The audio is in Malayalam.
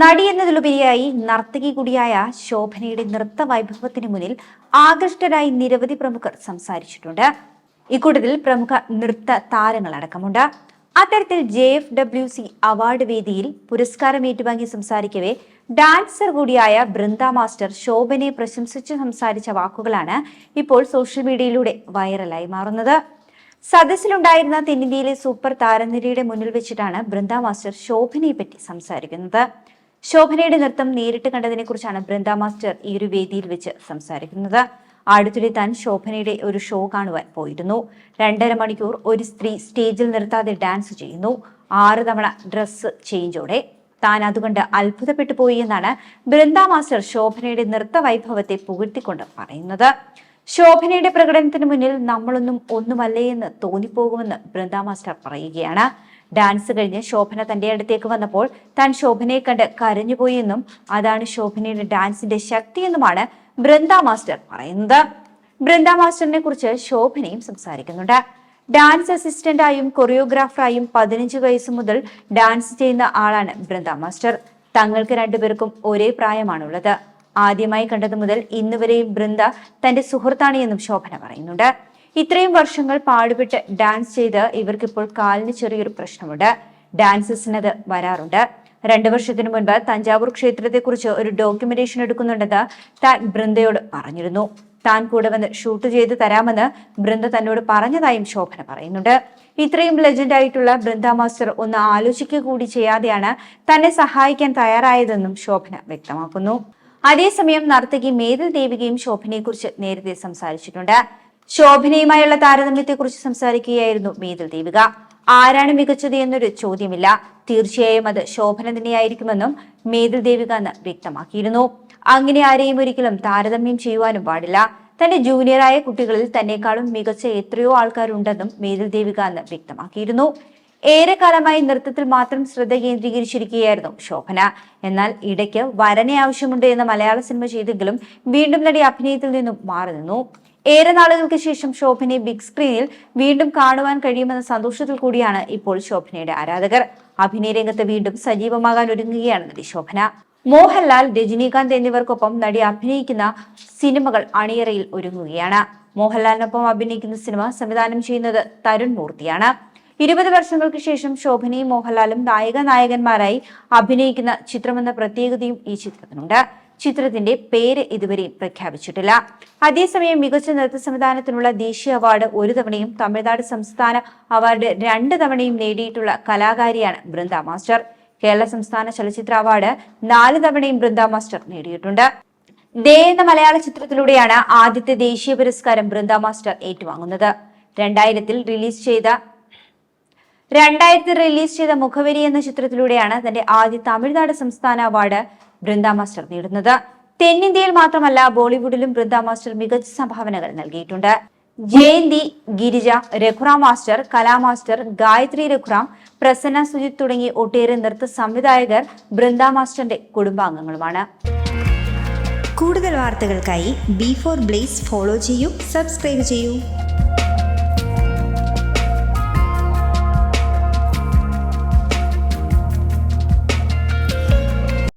നടി എന്നതിലുപരിയായി നർത്തകി കൂടിയായ ശോഭനയുടെ നൃത്ത വൈഭവത്തിന് മുന്നിൽ ആകൃഷ്ടരായി നിരവധി പ്രമുഖർ സംസാരിച്ചിട്ടുണ്ട്. ഇക്കൂട്ടത്തിൽ പ്രമുഖ നൃത്ത താരങ്ങളടക്കമുണ്ട്. അത്തരത്തിൽ J F W C award വേദിയിൽ പുരസ്കാരം ഏറ്റുവാങ്ങി സംസാരിക്കവേ ഡാൻസർ കൂടിയായ ബൃന്ദ മാസ്റ്റർ ശോഭനയെ പ്രശംസിച്ച് സംസാരിച്ച വാക്കുകളാണ് ഇപ്പോൾ സോഷ്യൽ മീഡിയയിലൂടെ വൈറലായി മാറുന്നത്. സദസ്സിലുണ്ടായിരുന്ന തെന്നിന്ത്യയിലെ സൂപ്പർ താരനിരയുടെ മുന്നിൽ വെച്ചിട്ടാണ് ബൃന്ദ മാസ്റ്റർ ശോഭനയെ പറ്റി സംസാരിക്കുന്നത്. ശോഭനയുടെ നൃത്തം നേരിട്ട് കണ്ടതിനെ കുറിച്ചാണ് ബൃന്ദ മാസ്റ്റർ ഈ ഒരു വേദിയിൽ വെച്ച് സംസാരിക്കുന്നത്. അടുത്തിടെ താൻ ശോഭനയുടെ ഒരു ഷോ കാണുവാൻ പോയിരുന്നു. രണ്ടര മണിക്കൂർ ഒരു സ്ത്രീ സ്റ്റേജിൽ നിർത്താതെ ഡാൻസ് ചെയ്യുന്നു. ആറ് തവണ ഡ്രസ്സ് ചേഞ്ചോടെ. താൻ അതുകൊണ്ട് അത്ഭുതപ്പെട്ടു പോയി എന്നാണ് ബൃന്ദ മാസ്റ്റർ ശോഭനയുടെ നൃത്ത വൈഭവത്തെ പുകഴ്ത്തിക്കൊണ്ട് പറയുന്നത്. ശോഭനയുടെ പ്രകടനത്തിന് മുന്നിൽ നമ്മളൊന്നും ഒന്നുമല്ലേ എന്ന് തോന്നിപ്പോകുമെന്ന് ബൃന്ദ മാസ്റ്റർ പറയുകയാണ്. ഡാൻസ് കഴിഞ്ഞ് ശോഭന തന്റെ അടുത്തേക്ക് വന്നപ്പോൾ താൻ ശോഭനയെ കണ്ട് കരഞ്ഞുപോയി എന്നും അതാണ് ശോഭനയുടെ ഡാൻസിന്റെ ശക്തിയെന്നുമാണ് ബൃന്ദ മാസ്റ്റർ പറയുന്നത്. ബൃന്ദ മാസ്റ്ററിനെ കുറിച്ച് ശോഭനയും സംസാരിക്കുന്നുണ്ട്. ഡാൻസ് അസിസ്റ്റന്റായും കൊറിയോഗ്രാഫറായും പതിനഞ്ച് വയസ്സ് മുതൽ ഡാൻസ് ചെയ്യുന്ന ആളാണ് ബൃന്ദ മാസ്റ്റർ. തങ്ങൾക്ക് രണ്ടുപേർക്കും ഒരേ പ്രായമാണുള്ളത്. ആദ്യമായി കണ്ടത് മുതൽ ഇന്നുവരെയും ബൃന്ദ തന്റെ സുഹൃത്താണ് എന്നും ശോഭന പറയുന്നുണ്ട്. ഇത്രയും വർഷങ്ങൾ പാടുപെട്ട് ഡാൻസ് ചെയ്ത് ഇവർക്കിപ്പോൾ കാലിന് ചെറിയൊരു പ്രശ്നമുണ്ട്. ഡാൻസസിനത് വരാറുണ്ട്. രണ്ടു വർഷത്തിനു മുൻപ് തഞ്ചാവൂർ ക്ഷേത്രത്തെക്കുറിച്ച് ഒരു ഡോക്യുമെന്റേഷൻ എടുക്കുന്നുണ്ടെന്ന് താൻ ബൃന്ദയോട് പറഞ്ഞിരുന്നു. താൻ കൂടെ വന്ന് ഷൂട്ട് ചെയ്ത് തരാമെന്ന് ബൃന്ദ തന്നോട് പറഞ്ഞതായും ശോഭന പറയുന്നുണ്ട്. ഇത്രയും ലെജൻഡ് ആയിട്ടുള്ള ബൃന്ദ മാസ്റ്റർ ഒന്ന് ആലോചിക്കുക കൂടി ചെയ്യാതെയാണ് തന്നെ സഹായിക്കാൻ തയ്യാറായതെന്നും ശോഭന വ്യക്തമാക്കുന്നു. അതേസമയം നർത്തകി മേതിൽ ദേവികയും ശോഭനയെക്കുറിച്ച് നേരത്തെ സംസാരിച്ചിട്ടുണ്ട്. ശോഭനയുമായുള്ള താരതമ്യത്തെക്കുറിച്ച് സംസാരിക്കുകയായിരുന്നു മീതൽ ദീപിക. ആരാണ് മികച്ചത് എന്നൊരു ചോദ്യമില്ല. തീർച്ചയായും അത് ശോഭന തന്നെയായിരിക്കുമെന്നും മേതിൽ ദേവിക അന്ന് വ്യക്തമാക്കിയിരുന്നു. അങ്ങനെ ആരെയും ഒരിക്കലും താരതമ്യം ചെയ്യുവാനും പാടില്ല. തന്റെ ജൂനിയറായ കുട്ടികളിൽ തന്നെക്കാളും മികച്ച എത്രയോ ആൾക്കാരുണ്ടെന്നും മേതിൽ ദേവിക അന്ന് വ്യക്തമാക്കിയിരുന്നു. ഏറെക്കാലമായി നൃത്തത്തിൽ മാത്രം ശ്രദ്ധ കേന്ദ്രീകരിച്ചിരിക്കുകയായിരുന്നു ശോഭന. എന്നാൽ ഇടയ്ക്ക് വരനെ ആവശ്യമുണ്ട് എന്ന മലയാള സിനിമ ചെയ്തെങ്കിലും വീണ്ടും നടി അഭിനയത്തിൽ നിന്നും മാറി നിന്നു ഏറെ നാളുകൾക്ക് ശേഷം ശോഭനയെ ബിഗ് സ്ക്രീനിൽ വീണ്ടും കാണുവാൻ കഴിയുമെന്ന സന്തോഷത്തിൽ കൂടിയാണ് ഇപ്പോൾ ശോഭനയുടെ ആരാധകർ. അഭിനയ രംഗത്ത് വീണ്ടും സജീവമാകാൻ ഒരുങ്ങുകയാണ് നടി ശോഭന. മോഹൻലാൽ രജനീകാന്ത് എന്നിവർക്കൊപ്പം നടി അഭിനയിക്കുന്ന സിനിമകൾ അണിയറയിൽ ഒരുങ്ങുകയാണ്. മോഹൻലാലിനൊപ്പം അഭിനയിക്കുന്ന സിനിമ സംവിധാനം ചെയ്യുന്നത് തരുൺ മൂർത്തിയാണ്. ഇരുപത് വർഷങ്ങൾക്ക് ശേഷം ശോഭനയും മോഹൻലാലും നായക നായകന്മാരായി അഭിനയിക്കുന്ന ചിത്രമെന്ന പ്രത്യേകതയും ഈ ചിത്രത്തിനുണ്ട്. ചിത്രത്തിന്റെ പേര് ഇതുവരെ പ്രഖ്യാപിച്ചിട്ടില്ല. അതേസമയം മികച്ച നൃത്ത സംവിധാനത്തിനുള്ള ദേശീയ അവാർഡ് ഒരു തവണയും തമിഴ്നാട് സംസ്ഥാന അവാർഡ് രണ്ട് തവണയും നേടിയിട്ടുള്ള കലാകാരിയാണ് ബൃന്ദ മാസ്റ്റർ. കേരള സംസ്ഥാന ചലച്ചിത്ര അവാർഡ് നാല് തവണയും ബൃന്ദ മാസ്റ്റർ നേടിയിട്ടുണ്ട്. ദേ എന്ന മലയാള ചിത്രത്തിലൂടെയാണ് ആദ്യത്തെ ദേശീയ പുരസ്കാരം ബൃന്ദ മാസ്റ്റർ ഏറ്റുവാങ്ങുന്നത്. രണ്ടായിരത്തിൽ റിലീസ് ചെയ്ത രണ്ടായിരത്തിൽ റിലീസ് ചെയ്ത മുഖവരി എന്ന ചിത്രത്തിലൂടെയാണ് തന്റെ ആദ്യ തമിഴ്നാട് സംസ്ഥാന അവാർഡ് ബൃന്ദ മാസ്റ്റർ നേടുന്നത്. തെന്നിന്ത്യയിൽ മാത്രമല്ല ബോളിവുഡിലും ബൃന്ദ മാസ്റ്റർ മികച്ച സംഭാവനകൾ നൽകിയിട്ടുണ്ട്. ജയന്തി ഗിരിജ രഘുറാം മാസ്റ്റർ കലാമാസ്റ്റർ ഗായത്രി രഘുറാം പ്രസന്ന സുജിത് തുടങ്ങി ഒട്ടേറെ നൃത്ത സംവിധായകർ ബൃന്ദ മാസ്റ്ററിന്റെ കുടുംബാംഗങ്ങളുമാണ്. കൂടുതൽ വാർത്തകൾക്കായി ബി ഫോർ ബ്ലേസ് ഫോളോ ചെയ്യൂ സബ്സ്ക്രൈബ് ചെയ്യൂ.